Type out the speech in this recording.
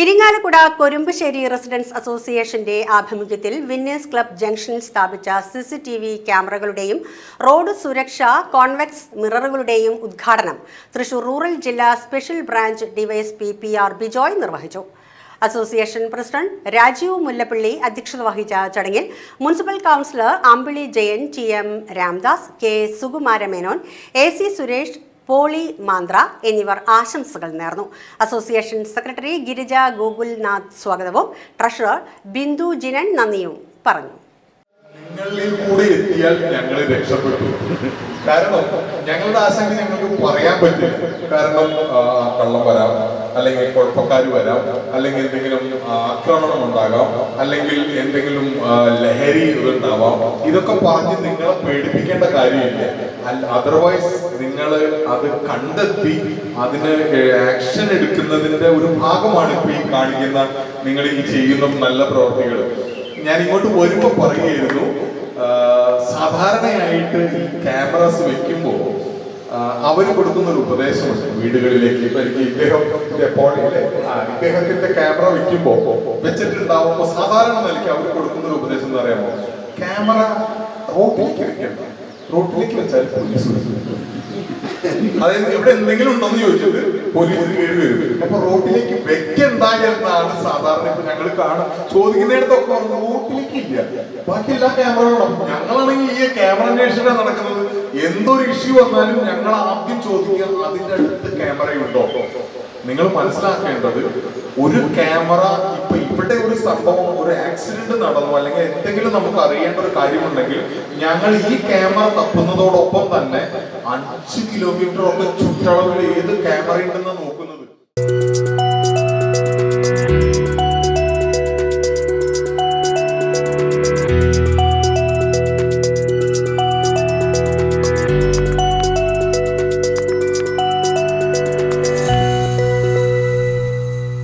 Irinjalakuda കൊരുമ്പശ്ശേരി residence അസോസിയേഷന്റെ ആഭിമുഖ്യത്തിൽ winners club ജംഗ്ഷനിൽ സ്ഥാപിച്ച സി സി ടി വി ക്യാമറകളുടെയും റോഡ് സുരക്ഷ കോൺവെക്സ് മിററുകളുടെയും ഉദ്ഘാടനം തൃശൂർ റൂറൽ ജില്ലാ special branch DySP P R Bijoy നിർവഹിച്ചു. അസോസിയേഷൻ പ്രസിഡന്റ് രാജീവ് മുല്ലപ്പള്ളി അധ്യക്ഷത വഹിച്ച ചടങ്ങിൽ municipal councillor Ambili Jayan T M Ramdas K Sukumara Menon A C Suresh Poly Mandra എന്നിവർ ആശംസകൾ നേർന്നു. അസോസിയേഷൻ സെക്രട്ടറി ഗിരിജ ഗോകുൽനാഥ് സ്വാഗതവും ട്രഷറർ ബിന്ദു ജിനൻ നന്ദിയും പറഞ്ഞു. നിങ്ങളിൽ കൂടെ എത്തിയാൽ ഞങ്ങൾ രക്ഷപ്പെട്ടു. കാരണം ഞങ്ങളുടെ ആശങ്ക ഞങ്ങൾക്ക് പറയാൻ പറ്റില്ല. കാരണം കള്ളം വരാം അല്ലെങ്കിൽ കുഴപ്പക്കാർ വരാം അല്ലെങ്കിൽ എന്തെങ്കിലും ആക്രമണം ഉണ്ടാകാം അല്ലെങ്കിൽ എന്തെങ്കിലും ലഹരി ഉണ്ടാവാം ഇതൊക്കെ പറഞ്ഞ് നിങ്ങളെ പേടിപ്പിക്കേണ്ട കാര്യമില്ല. അതർവൈസ് നിങ്ങൾ അത് കണ്ടെത്തി അതിന് ആക്ഷൻ എടുക്കുന്നതിന്റെ ഒരു ഭാഗമാണ് ഇപ്പൊ ഈ കാണിക്കുന്ന നിങ്ങൾ ഈ ചെയ്യുന്ന നല്ല പ്രവർത്തികൾ ഞാൻ ഇങ്ങോട്ട് വരുമ്പോ പറയുകയായിരുന്നു സാധാരണയായിട്ട് ഈ ക്യാമറാസ് വെക്കുമ്പോൾ അവർ കൊടുക്കുന്ന ഒരു ഉപദേശമുണ്ട് വീടുകളിലേക്ക്. എനിക്ക് ഡെപ്പോളിലെ ഇദ്ദേഹത്തിന്റെ ക്യാമറ വെക്കുമ്പോ വെച്ചിട്ടുണ്ടാവുമ്പോ സാധാരണ നിലയ്ക്ക് അവർ കൊടുക്കുന്ന ഒരു ഉപദേശം എന്ന് പറയുമ്പോ ക്യാമറ റോട്ടിലേക്ക് വെക്കണ്ട റോട്ടിലേക്ക് വെച്ചാൽ പോലീസ്. അതായത് ഇവിടെ എന്തെങ്കിലും ഉണ്ടോന്ന് ചോദിച്ചത് പോലീസ് കയറി വരും. അപ്പൊ റോട്ടിലേക്ക് വെക്കണ്ട എന്നാണ് സാധാരണ ഇപ്പൊ ഞങ്ങൾ കാണും. ചോദിക്കുന്നിടത്തൊക്കെ നോട്ടിലേക്ക് ഇല്ല ബാക്കി എല്ലാ ക്യാമറകളും ഞങ്ങളാണെങ്കിൽ ഈ ക്യാമറ അന്വേഷണം നടക്കുന്നത്. എന്തൊരു ഇഷ്യൂ വന്നാലും ഞങ്ങൾ ആദ്യം ചോദിക്കുക അതിന്റെ അടുത്ത് ക്യാമറയുണ്ടോ നിങ്ങൾ മനസ്സിലാക്കേണ്ടത് ഒരു ക്യാമറ ഇപ്പൊ ഇവിടെ ഒരു സംഭവം ഒരു ആക്സിഡന്റ് നടന്നു അല്ലെങ്കിൽ എന്തെങ്കിലും നമുക്ക് അറിയേണ്ട ഒരു കാര്യമുണ്ടെങ്കിൽ ഞങ്ങൾ ഈ ക്യാമറ തപ്പുന്നതോടൊപ്പം തന്നെ അഞ്ച് കിലോമീറ്റർ ഒക്കെ ചുറ്റളവിൽ ഏത് ക്യാമറ ഉണ്ടെന്ന് നോക്കുന്നു